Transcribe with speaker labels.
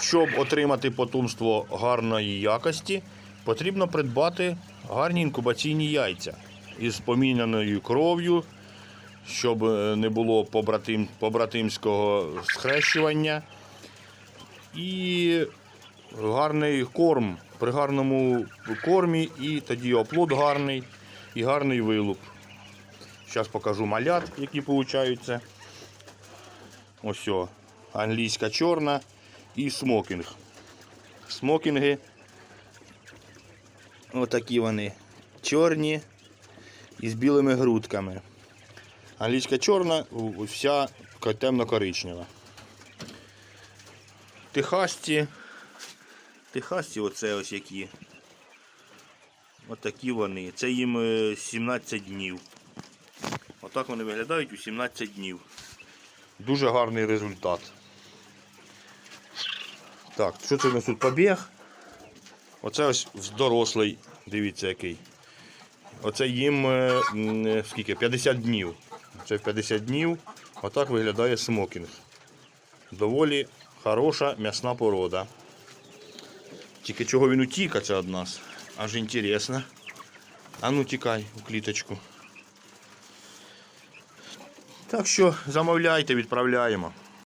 Speaker 1: Щоб отримати потомство гарної якості, потрібно придбати гарні інкубаційні яйця із поміняною кров'ю, щоб е, не було побратим, побратимського схрещування. І гарний корм. При гарному кормі і тоді оплод гарний і гарний вилуп. Зараз покажу малят, які получаються. Ось англійська чорна і смокінг. Смокінги. Отакі вони чорні і з білими грудками. Англійська чорна, вся темно-коричнева. Техасці. Техасці оце ось які. Отакі вони. Це їм е, 17 днів. Отак вони виглядають у 17 днів. Дуже гарний результат. Так, що це у нас тут побіг? Оце ось дорослий, дивіться який. Оце їм е, е, скільки? 50 днів. Це в 50 днів. Отак виглядає смокінг. Доволі хороша м'ясна порода. Тільки чого він утік, від нас. Аж інтересно. А ну тікай у кліточку. Так що замовляйте, відправляємо.